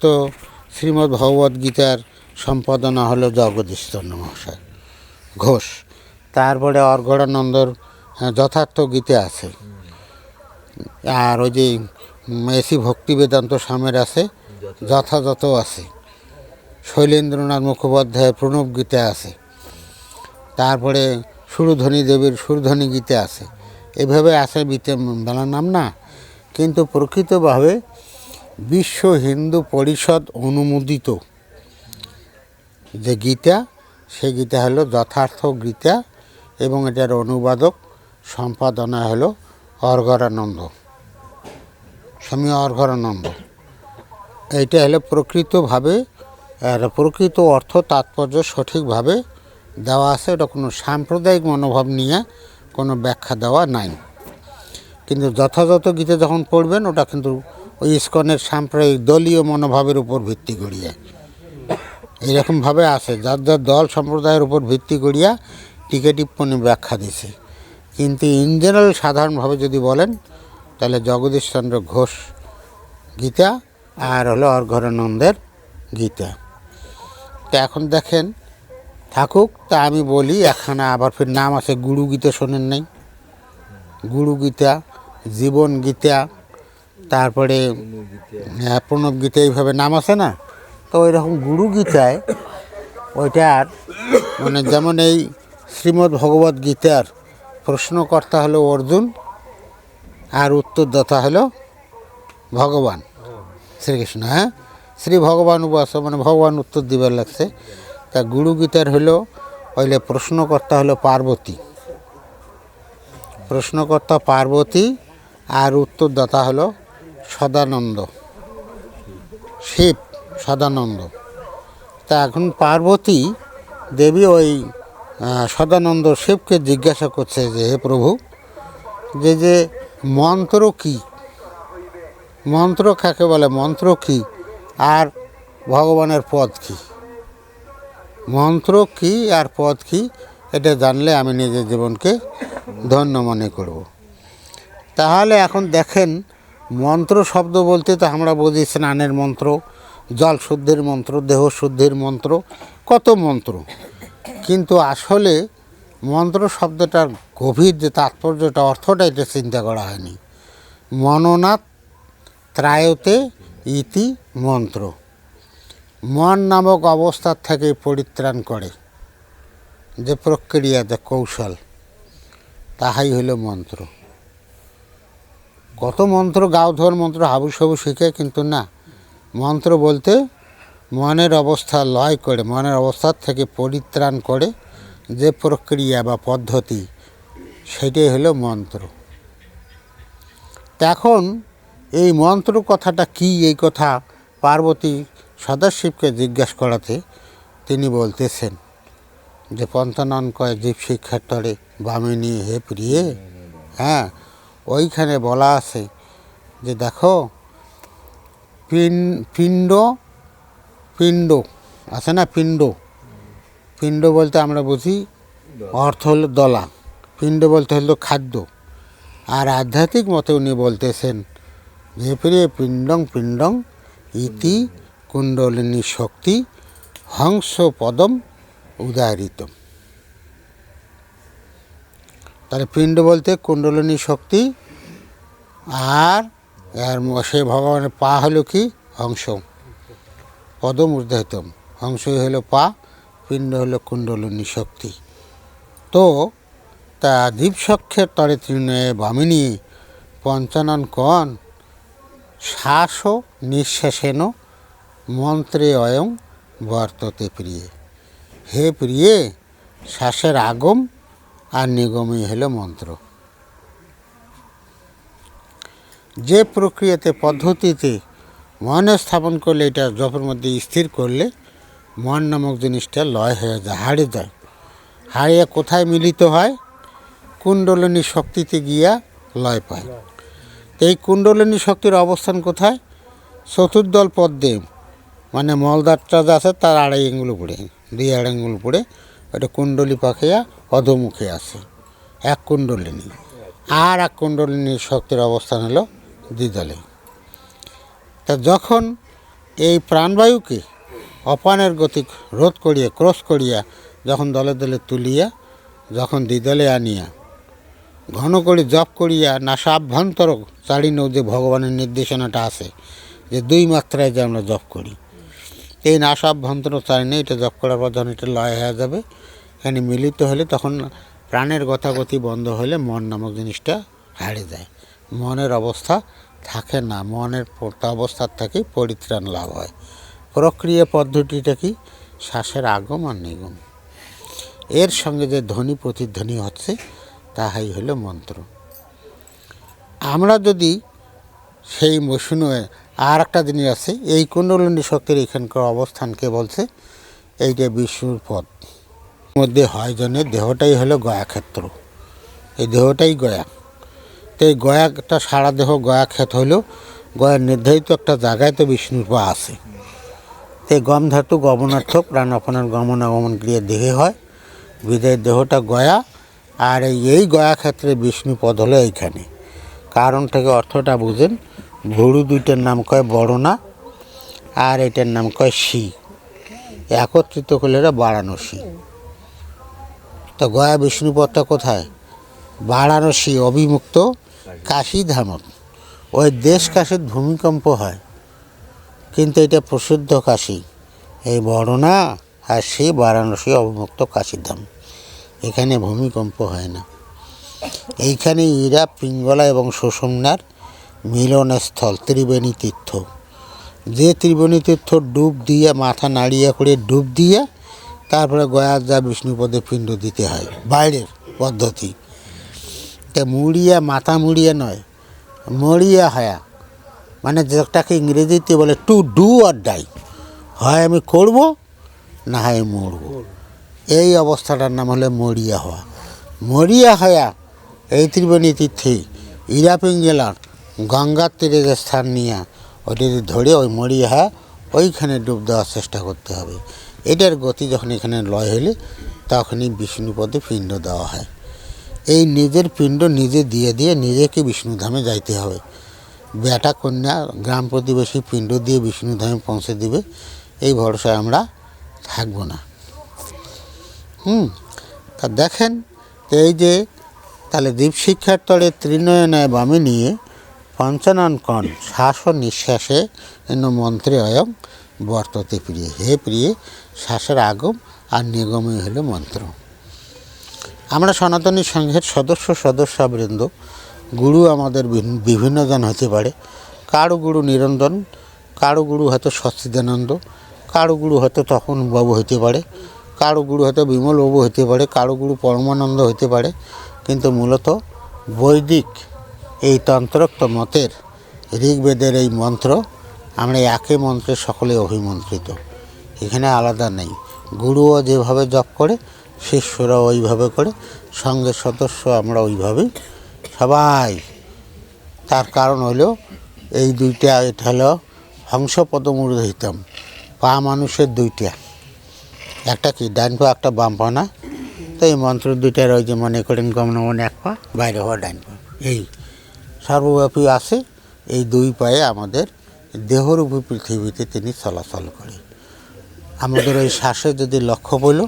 তো শ্রীমদ্ ভগবদ গীতার সম্পাদনা হলো জগদীশ চন্দ্র মহাশয়। ঘোষ। তারপরে অর্ঘড়ানন্দর যথার্থ গীতে আছে। আর ওই যে এসি ভক্তি বেদান্ত স্বামীর আছে, যথাযথ আছে। শৈলেন্দ্রনাথ মুখোপাধ্যায়ের প্রণব গীতে আছে। তারপরে সুরধ্বনি দেবীর সুরধ্বনি গীতে আছে। এভাবে আছে গীতে বেলার নাম না। কিন্তু প্রকৃতভাবে বিশ্ব হিন্দু পরিষদ অনুমোদিত যে গীতা, সে গীতা হলো যথার্থ গীতা এবং এটার অনুবাদক, সম্পাদনা হলো অর্ঘরানন্দ স্বামী অর্ঘরানন্দ এইটা হলো প্রকৃতভাবে, আর প্রকৃত অর্থ তাৎপর্য সঠিকভাবে দেওয়া আছে ওটা কোনো সাম্প্রদায়িক মনোভাব নিয়ে কোনো ব্যাখ্যা দেওয়া নাই। কিন্তু যথাযথ গীতে যখন পড়বেন, ওটা কিন্তু ওই ইস্কনের সাম্প্রদায়িক দলীয় মনোভাবের উপর ভিত্তি করিয়া। এরকমভাবে আছে, যার যার দল সম্প্রদায়ের উপর ভিত্তি করিয়া টিকে টিপ্পণী ব্যাখ্যা দিছে। কিন্তু ইন জেনারেল সাধারণভাবে যদি বলেন, তাহলে জগদীশচন্দ্র ঘোষ গীতা আর হলো অর্ঘরানন্দের গীতা। তো এখন দেখেন, থাকুক, তা আমি বলি একখানা আবার ফির নাম আছে, গুরু গীতা শোনেন নাই। গুরু গীতা, জীবন গীতা তারপরে প্রণব গীতা এইভাবে নাম আছে না? তো ওই রকম গুরু গীতায় ওইটার মানে যেমন এই শ্রীমদ্ ভগবদ গীতার প্রশ্নকর্তা হলো অর্জুন আর উত্তরদাতা হলো ভগবান শ্রীকৃষ্ণ হ্যাঁ? শ্রী ভগবান উপাস মানে ভগবান উত্তর দিবার লাগছে। তা গুরু গীতার হলো, ওইলে প্রশ্নকর্তা হলো পার্বতী। প্রশ্নকর্তা পার্বতী আর উত্তরদাতা হলো সদানন্দ। শিব সদানন্দ। তা এখন পার্বতী দেবী ওই সদানন্দ শিবকে জিজ্ঞাসা করছে যে, হে প্রভু, যে যে মন্ত্র কি? মন্ত্র কাকে বলে? মন্ত্র কি? আর ভগবানের পদ কি? মন্ত্র কি আর পদ কি? এটা জানলে আমি নিজের জীবনকে ধন্য মনে করব। তাহলে এখন দেখেন মন্ত্র শব্দ বলতে তো আমরা বুঝি স্নানের মন্ত্র, জল শুদ্ধির মন্ত্র, দেহ শুদ্ধির মন্ত্র, কত মন্ত্র। কিন্তু আসলে মন্ত্র শব্দটার গভীর যে তাৎপর্যটা, অর্থটা এটা চিন্তা করা হয়নি। মননাথ ত্রায়তে ইতি মন্ত্র। মন নামক অবস্থার থেকে পরিত্রাণ করে। যে প্রক্রিয়াতে কৌশল, তাহাই হলো মন্ত্র। কত মন্ত্র গাও ধোয়ার মন্ত্র হাবু সাবু শিখে কিন্তু না। মন্ত্র বলতে মনের অবস্থা লয় করে, মনের অবস্থার থেকে পরিত্রাণ করে যে প্রক্রিয়া বা পদ্ধতি, সেটাই হলো মন্ত্র। এখন এই মন্ত্র কথাটা কি, এই কথা পার্বতী সদাশিবকে জিজ্ঞাসা করাতে তিনি বলতেছেন যে পন্থানন কয় জীব শিক্ষার তরে বামিনী হে প্রিয়ে। হ্যাঁ ওইখানে বলা আছে যে দেখো পিণ্ড পিণ্ড, আছে না পিণ্ড? পিণ্ড বলতে আমরা বুঝি অর্থ হলো দলা পিণ্ড বলতে হলো খাদ্য। আর আধ্যাত্মিক মতে উনি বলতেছেন যে প্রিয় পিণ্ডং পিণ্ডং, ইতি, কুণ্ডলিনী শক্তি, হংস পদম উদাহরিতম তাহলে পিণ্ড বলতে কুণ্ডলিনী শক্তি আর সে ভগবানের পা হলো কি হংস। পদম ঊর্ধ্বতম হংসই হলো পা, পিণ্ড হলো কুণ্ডলিনী শক্তি। তো তা দীপসক্ষের তরে তৃণয়ে বামিনী পঞ্চানন কন শ্বাস নিঃশ্বাসেন মন্ত্রে অয়ং বর্ততে প্রিয়ে। হে প্রিয়ে, শ্বাসের আগম আর নিগমই হলো মন্ত্র। যে প্রক্রিয়াতে, পদ্ধতিতে মনে স্থাপন করলে এটা জপের মধ্যে স্থির করলে মন নামক জিনিসটা লয় হয়ে যায়, হারিয়ে যায়। হারিয়ে কোথায় মিলিত হয়? কুণ্ডলিনী শক্তিতে গিয়া লয় পায়। তো এই কুণ্ডলিনী শক্তির অবস্থান কোথায়? চতুর্দল পদ্মে মানে মলদারটা আছে তার আড়াই আঙ্গুল উপরে, দুই আড়াই আঙ্গুল উপরে, ওটা কুণ্ডলী পাখিয়া অধমুখে আছে। এক কুণ্ডলিনী। আর এক কুণ্ডলিনীর শক্তির অবস্থান হলো দ্বিদলে। তা যখন এই প্রাণবায়ুকে অপানের গতি রোধ করিয়া, ক্রস করিয়া যখন দলে দলে তুলিয়া, যখন দ্বিদলে আনিয়া, ঘন করে জপ করিয়া নাশা আভ্যন্তর চালিনেও যে ভগবানের নির্দেশনাটা আছে যে দুই মাত্রায় যে আমরা জপ করি। এই নাশা আভ্যন্তর চালিনে এটা জপ করার পর যখন এটা লয় হয়ে যাবে এখানে মিলিত হলে তখন প্রাণের গতাগতি বন্ধ হলে মন নামক জিনিসটা হারিয়ে যায়। মনের অবস্থা থাকে না, মনের অবস্থার থেকে পরিত্রাণ লাভ হয়। প্রক্রিয়া পদ্ধতিটা কি? শ্বাসের আগম আর নিগম। এর সঙ্গে যে ধ্বনি প্রতিধ্বনি হচ্ছে, তাহাই হলো মন্ত্র। আমরা যদি সেই মৌসুমে আর একটা জিনিস আছে, এই কুণ্ডলিনী শক্তির এখানকার অবস্থানকে বলছে, এইটা বিষ্ণুর পদ মধ্যে হয় জনের দেহটাই হলো গয়াক্ষেত্র। এই দেহটাই গয়া। তো এই গয়াটা সারা দেহ গয়া ক্ষেত হলো গয়ার নির্ধারিত একটা জায়গায় তো বিষ্ণুর পা আছে। তো এই গম ধাতু গমনার্থ প্রাণ আপনার গমনাগমন ক্রিয়া দেহে হয়, বিদায় দেহটা গয়া, আর এই এই গয়া ক্ষেত্রে বিষ্ণু পদ হলো এইখানে। কারণ থেকে অর্থটা বুঝেন, ভুরু দুইটার নাম কয় বড়না আর এটার নাম কয় শি। একত্রিত করলে এরা বারাণসী তো গয়া বিষ্ণুপদটা কোথায়? বারাণসী অবিমুক্ত কাশী ধামত ওই দেশ কাশীর ভূমিকম্প হয়, কিন্তু এটা প্রসিদ্ধ কাশী। এই বর্ণনা আর সে বারাণসী অবিমুক্ত কাশীধাম। এখানে ভূমিকম্প হয় না। এইখানে ইরা, পিঙ্গলা এবং সুষমনার মিলনস্থল, ত্রিবেণী তীর্থ। যে ত্রিবেণী তীর্থ ডুব দিয়ে, মাথা নাড়িয়া করে ডুব দিয়ে তারপরে গয়ার যা বিষ্ণুপদে পিণ্ড দিতে হয়, বাইরের পদ্ধতি। তা মুড়িয়া মাথা মুড়িয়া নয়, মরিয়া হায়া। মানে যেটাকে ইংরেজিতে বলে টু ডু আর ডাই হয় আমি করব, না হয় মরব। এই অবস্থাটার নাম হলে মরিয়া হওয়া। মরিয়া হয়া, এই ত্রিবেণী তীর্থে ইরাপিং জেলার গঙ্গার তীরে যে স্থান নিয়ে ওটি ধরে ওই মরিয়া হয়া, ওইখানে ডুব দেওয়ার চেষ্টা করতে হবে। এটার গতি যখন এখানে লয় হলে তখনই বিষ্ণুপদে পিণ্ড দেওয়া হয়। এই নিজের পিণ্ড নিজে দিয়ে দিয়ে নিজেকে বিষ্ণুধামে যাইতে হবে। বেটা কন্যা, গ্রাম প্রতিবেশী পিণ্ড দিয়ে বিষ্ণুধামে পৌঁছে দিবে, এই ভরসায় আমরা থাকব না। হুম, তা দেখেন এই যে, তাহলে দীপশিক্ষার তলে ত্রিনয়নায় বামে নিয়ে পঞ্চানন কণ শ্বাস ও নিঃশ্বাসে মন্ত্রে অয়ং বর্ততে প্রিয়। হে প্রিয়ে শ্বাসের আগম আর নিগমই হল মন্ত্র। আমরা সনাতনী সংঘের সদস্য সদস্যবৃন্দ, গুরু আমাদের বিভি- বিভিন্ন জন হতে পারে। কারও গুরু নিরঞ্জন, কারও গুরু হয়তো সচ্চিদানন্দ, কারও গুরু হয়তো তখন বাবু হতে পারে, কারও গুরু হয়তো বিমল বাবু হতে পারে, কারও গুরু পরমানন্দ হতে পারে। কিন্তু মূলত বৈদিক এই তন্ত্রোক্ত মতের ঋগ্বেদের এই মন্ত্র আমরা একই মন্ত্রে সকলে অভিমন্ত্রিত। এখানে আলাদা নেই। গুরুও যেভাবে জপ করে শিষ্যরা ওইভাবে করে, সঙ্গের সদস্য আমরা ওইভাবেই। সবাই, তার কারণ হলো এই দুইটা, এটা হলো হংসপদমূর্ধহিতম। পা মানুষের দুইটা। একটা কি, ডান পা, একটা বাম পা না? তো এই মন্ত্র দুইটার ওই যে মনে করেন গমনমন এক পা, বাইরে হওয়া ডান পা। এই সর্বব্যাপী আছে, এই দুই পায়ে আমাদের দেহরূপী পৃথিবীতে তিনি চলাচল করে আমাদের ওই শ্বাসে যদি লক্ষ্য পড়ল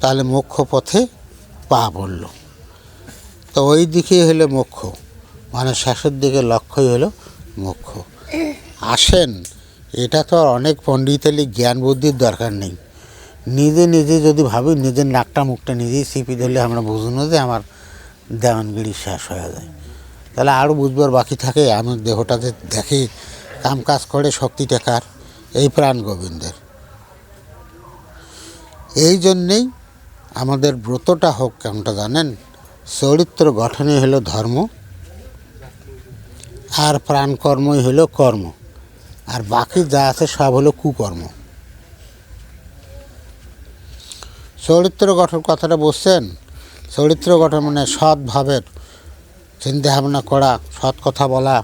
তাহলে মোক্ষ পথে পা পড়ল তো ওই দিকেই হলো মোক্ষ। মানে শ্বাসের দিকে লক্ষ্যই হলো মোক্ষ। আসেন, এটা তো অনেক পণ্ডিতালি জ্ঞান বুদ্ধির দরকার নেই। নিজে নিজে যদি ভাবি, নিজের নাকটা মুখটা নিজেই সিপি ধরলে আমরা বুঝুন যে আমার দেওয়ানগিরি শেষ হয়ে যায়। তাহলে আরও বুঝবার বাকি থাকে আমার দেহটা যে দেখে কাম কাজ করে শক্তিটা কার এই প্রাণ গোবিন্দের। এই জন্যেই আমাদের ব্রতটা হোক কেমনটা জানেন? চরিত্র গঠনই হলো ধর্ম, আর প্রাণকর্মই হলো কর্ম, আর বাকি যা আছে সব হলো কুকর্ম। চরিত্র গঠন কথাটা বলছেন? চরিত্র গঠন মানে সৎভাবের চিন্তা ভাবনা করা, সৎ কথা বলা,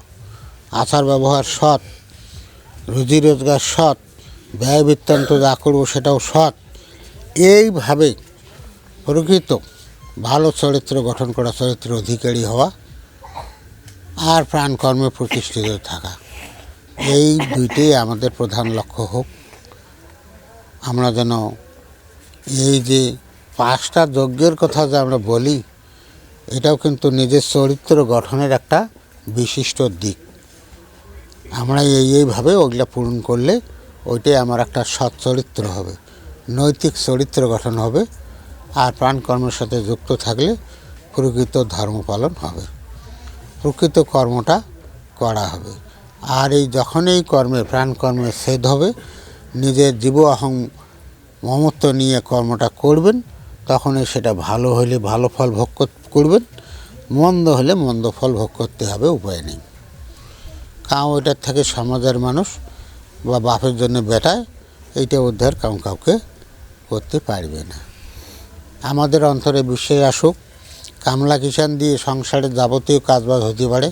আচার ব্যবহার সৎ, রুজি রোজগার সৎ, ব্যয় বৃত্তান্ত যা করব সেটাও সৎ, এইভাবে প্রকৃত ভালো চরিত্র গঠন করা, চরিত্র অধিকারী হওয়া আর প্রাণকর্মে প্রতিষ্ঠিত থাকা। এই দুইটাই আমাদের প্রধান লক্ষ্য হোক। আমরা যেন এই যে পাঁচটা যজ্ঞের কথা যে আমরা বলি এটাও কিন্তু নিজের চরিত্র গঠনের একটা বিশিষ্ট দিক। আমরা এই এইভাবে ওইগুলা পূরণ করলে ওইটাই আমার একটা সৎ চরিত্র হবে, নৈতিক চরিত্র গঠন হবে, আর প্রাণকর্মের সাথে যুক্ত থাকলে প্রকৃত ধর্ম পালন হবে, প্রকৃত কর্মটা করা হবে। আর এই যখন এই কর্মে প্রাণকর্মে ছেদ হবে, নিজের জীব অহং মমত্ব নিয়ে কর্মটা করবেন তখনই সেটা ভালো হলে ভালো ফল ভোগ কর- করবেন, মন্দ হলে মন্দ ফল ভোগ করতে হবে, উপায় নেই। কাউ ওইটার থেকে সমাজের মানুষ বা বাপের জন্য বেটায়, এইটা উদ্ধার কাউ কাউকে করতে পারবে না। আমাদের অন্তরে বিশ্বাস আসুক, কামলা কিষান দিয়ে সংসারের যাবতীয় কাজবাজ হতে পারে।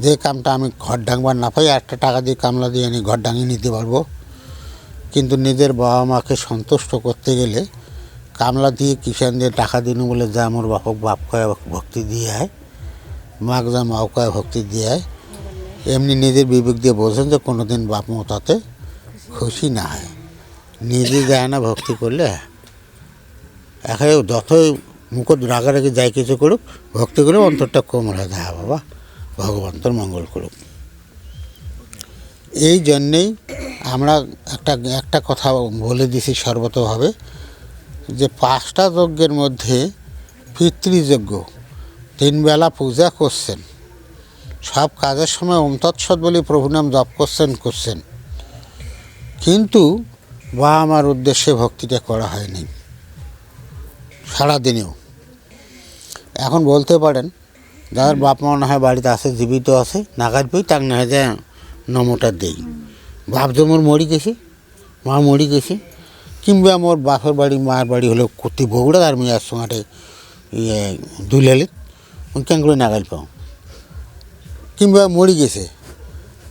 যে কামটা আমি ঘর ডাঙবার না পাই, একটা টাকা দিয়ে কামলা দিয়ে আমি ঘর ডাঙিয়ে নিতে পারব। কিন্তু নিজের বাবা মাকে সন্তুষ্ট করতে গেলে কামলা দিয়ে কিষান দিয়ে টাকা দিন বলে, যা আমার বাপক বাপ কয়ে ভক্তি দিয়ে হয় মাক যা মাও কয়ে ভক্তি দিয়ে হয় এমনি নিজের বিবেক দিয়ে বোঝেন যে কোনো দিন বাপ মা তাতে খুশি না হয়। নিজে যায় না ভক্তি করলে। এখানে যতই মুখত রাগারাগি যাই কিছু করুক, ভক্তি করে অন্তরটা কোমল হয় হ্যাঁ বাবা। ভগবন্তর মঙ্গল করুক। এই জন্যেই আমরা একটা একটা কথা বলে দিছি সর্বতভাবে। যে পাঁচটা যজ্ঞের মধ্যে পিতৃযজ্ঞ তিনবেলা পূজা করছেন, সব কাজের সময় ওম তৎসৎ বলে প্রভু নাম জপ করছেন করছেন। কিন্তু বা আমার উদ্দেশ্যে ভক্তিটা করা হয়নি, সারাদিনেও। এখন বলতে পারেন, যাদের বাপ মা না হয় বাড়িতে আছে, জীবিত আছে, নাগাদ পেয়ে তাক না হয় যে নমটা দেই। বাপ যেমন মরি গেছে, মা মরি গেছে কিংবা মোর বাপের বাড়ি মার বাড়ি হলো কুতি বগুড়া আর মেয়ার সঙ্গে ইয়ে দুলেলিত কেন করে নাগাল পাও কিংবা মরি গেছে,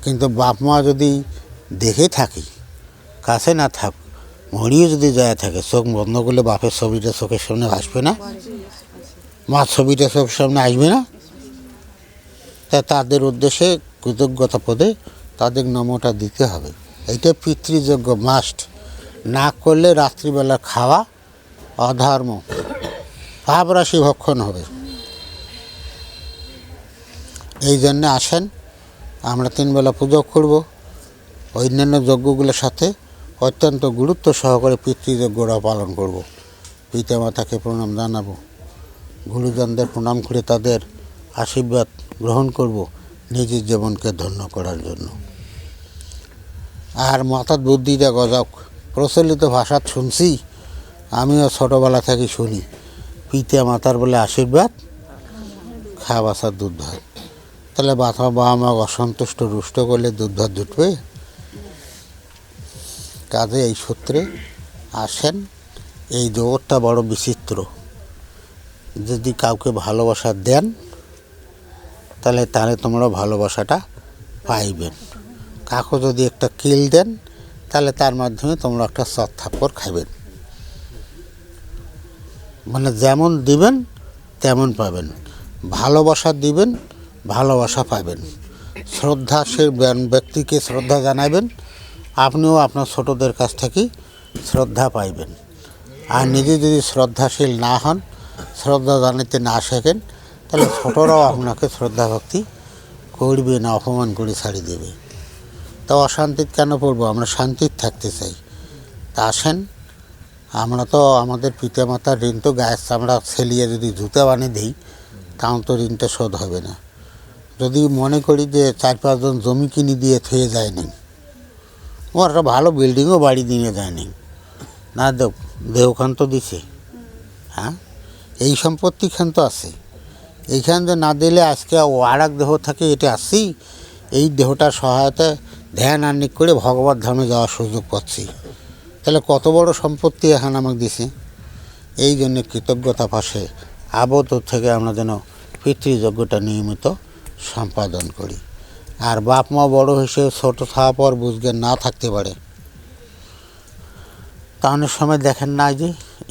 কিন্তু বাপ মা যদি দেখে থাকি, কাছে না থাক, মরিও যদি যায় থাকে, চোখ বন্ধ করলে বাপের ছবিটা চোখের সামনে আসবে না? মার ছবিটা চোখের সামনে আসবে না? তা তাদের উদ্দেশ্যে কৃতজ্ঞতা পদে তাদের নমটা দিতে হবে। এইটা পিতৃযোগ্য মাস্ট না করলে রাত্রিবেলা খাওয়া অধর্ম। পাপ রাশি ভক্ষণ হবে। এই জন্যে আসেন, আমরা তিনবেলা পুজো করব। অন্যান্য যজ্ঞগুলোর সাথে অত্যন্ত গুরুত্ব সহকারে পিতৃযজ্ঞরা পালন করব। পিতা মাতাকে প্রণাম জানাব। গুরুজনদের প্রণাম করে তাদের আশীর্বাদ গ্রহণ করব নিজের জীবনকে ধন্য করার জন্য। আর মাথার বুদ্ধিটা গজক। প্রচলিত ভাষা শুনছি, আমিও ছোটোবেলা থেকে শুনি। পিতা মাতার বলে আশীর্বাদ, খা বাসার দুধ ভাত। তাহলে বাবা বাবা মা অসন্তুষ্ট রুষ্ট করলে দুধ ভাত জুটবে? কাজে এই সূত্রে আসেন, এই জগৎটা বড় বিচিত্র। যদি কাউকে ভালোবাসা দেন, তাহলে তাহলে তোমরা ভালোবাসাটা পাইবেন। কাকু যদি একটা কিল দেন তাহলে তার মাধ্যমে তোমরা একটা সৎ থাপ্পড় খাবেন মানে যেমন দিবেন, তেমন পাবেন। ভালোবাসা দিবেন, ভালোবাসা পাবেন। শ্রদ্ধা সে ব্যক্তিকে শ্রদ্ধা জানাবেন আপনিও আপনার ছোটদের কাছ থেকে শ্রদ্ধা পাইবেন। আর নিজে যদি শ্রদ্ধাশীল না হন, শ্রদ্ধা জানাতে না শেখেন, তাহলে ছোটরাও আপনাকে শ্রদ্ধা ভক্তি করবে না, অপমান করে ছাড়ি দেবে। তা অশান্তির কেন পড়ব আমরা শান্তির থাকতে চাই। তা আসেন, আমরা তো আমাদের পিতামাতার ঋণ তো গায়ের চামড়া ছেলিয়ে যদি জুতা বানিয়ে দিই, তাও তো ঋণটা শোধ হবে না। যদি মনে করি যে চার পাঁচজন জমি কিনে দিয়ে থয়ে যায়নি ও একটা ভালো বিল্ডিংও বাড়ি দিয়ে যায়নি না দেব দেহখান তো দিছে। হ্যাঁ? এই সম্পত্তিখান তো আছে। এইখান যে না দিলে আজকে ও আর এক দেহ থাকে, এটা আসি এই দেহটার সহায়তায় ধ্যান আন্নিক করে ভগবত ধামে যাওয়ার সুযোগ পাচ্ছি। তাহলে কত বড় সম্পত্তি এখন আমাকে দিছে? এই জন্য কৃতজ্ঞতা পাশে আবদ্ধ থেকে আমরা যেন পিতৃযজ্ঞটা নিয়মিত সম্পাদন করি। আর বাপ মা বড় হিসেবে ছোটো থাকা পর বুঝজ্ঞান না থাকতে পারে। তা অনেক সময় দেখেন না যে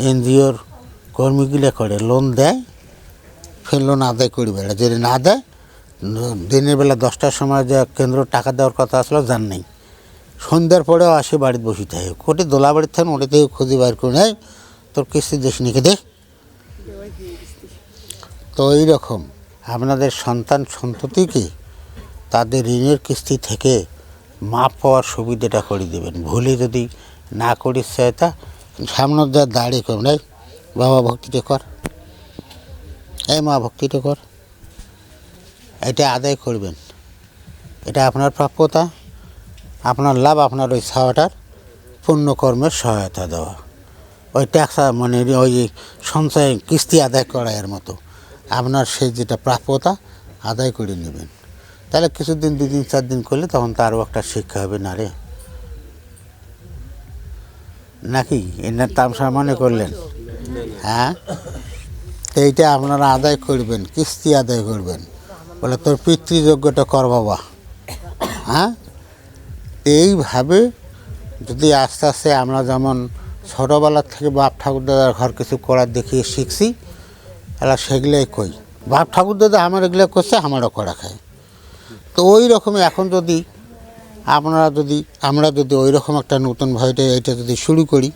এনজিওর কর্মীগুলো করে, লোন দেয়, ফের লোন আদায় করি বেড়া যদি না দেয় দিনের বেলা দশটার সময় যে কেন্দ্র টাকা দেওয়ার কথা আসলো, জান নেই। সন্ধ্যার পরেও আসে বাড়িতে বসে থাকে। কোটি দোলা বাড়িতে থাকেন ওটা থেকে খুঁজে বাইর করে নেয়। তোর কিস্তি দেশ নিকে দে? তো এই রকম আপনাদের সন্তান সন্ততিকে তাদের ঋণের কিস্তি থেকে মাপ পাওয়ার সুবিধাটা করে দেবেন। ভুলে যদি না করিস সেটা সামনে যা দাঁড়িয়ে কর নাই বাবা ভক্তিটা কর। এই মা ভক্তিটা কর। এটা আদায় করবেন। এটা আপনার প্রাপ্যতা, আপনার লাভ, আপনার ওই ছাওয়াটার পুণ্যকর্মের সহায়তা দেওয়া। ওই ট্যাক্স মানে ওই সঞ্চয় কিস্তি আদায় করা এর মতো, আপনার সেই যেটা প্রাপ্যতা আদায় করে নেবেন। তাহলে কিছুদিন, দুই দিন, চার দিন করলে তখন তারও একটা শিক্ষা হবে, না রে? নাকি? এনার তামসা মনে করলেন? হ্যাঁ? এইটা আপনারা আদায় করবেন, কিস্তি আদায় করবেন। বলে, তোর পিতৃযোগ্যটা কর বাবা। হ্যাঁ? এইভাবে যদি আস্তে আস্তে আমরা যেমন ছোটোবেলার থেকে বাপ ঠাকুর দাদার ঘর কিছু করার দেখিয়ে শিখছি এলা সেগুলোই কই? বাপ ঠাকুর দাদা আমার এগুলো করছে, আমারও করা খায়। তো ওই রকমই এখন যদি আপনারা যদি, আমরা যদি ওই রকম একটা নতুন ভাইটা এইটা যদি শুরু করি,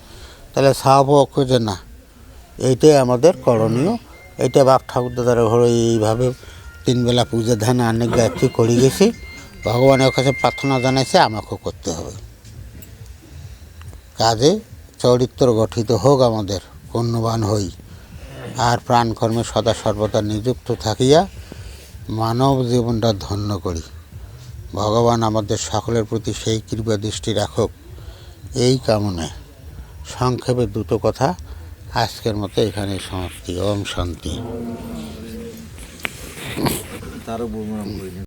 তাহলে স্বাভাবিক যে না। এইটাই আমাদের করণীয়। এইটা বাপ ঠাকুর দাদার ঘরে এইভাবে তিনবেলা পূজা ধ্যান অনেক গায়ত্রী করে গেছি। ভগবানের কাছে প্রার্থনা জানাইছে, আমাকেও করতে হবে। কাজে চরিত্র গঠিত হোক আমাদের, পুণ্যবান হই। আর প্রাণকর্মে সদা সর্বদা নিযুক্ত থাকিয়া মানব জীবনটা ধন্য করি। ভগবান আমাদের সকলের প্রতি সেই কৃপা দৃষ্টি রাখুক, এই কামনায়। সংক্ষেপে দুটো কথা, আজকের মতো এখানে সমাপ্তি। ওম শান্তি। 다른 부분은 보이는.